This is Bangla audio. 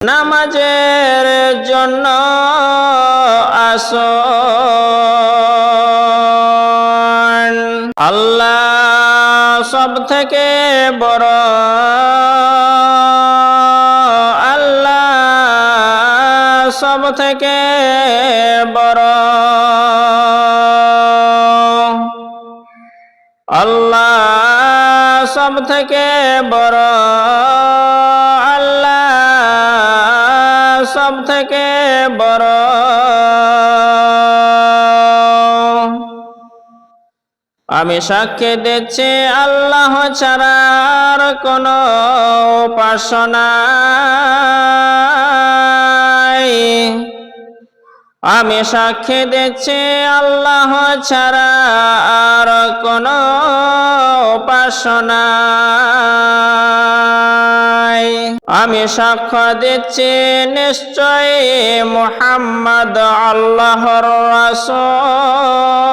নামাজের জন্য আসো আল্লাহ সব থেকে বড়। আল্লাহ সব থেকে বড়। আল্লাহ সব থেকে বড়। সব থেকে বড়। আমি সাক্ষী দিচ্ছি আল্লাহ ছাড়া আর কোন উপাসনা আমি সাক্ষী দিচ্ছি আল্লাহ ছাড়া আর কোন উপাসনা আমি সাক্ষ্য দিচ্ছি নিশ্চয় মোহাম্মদ আল্লাহর রাসূল।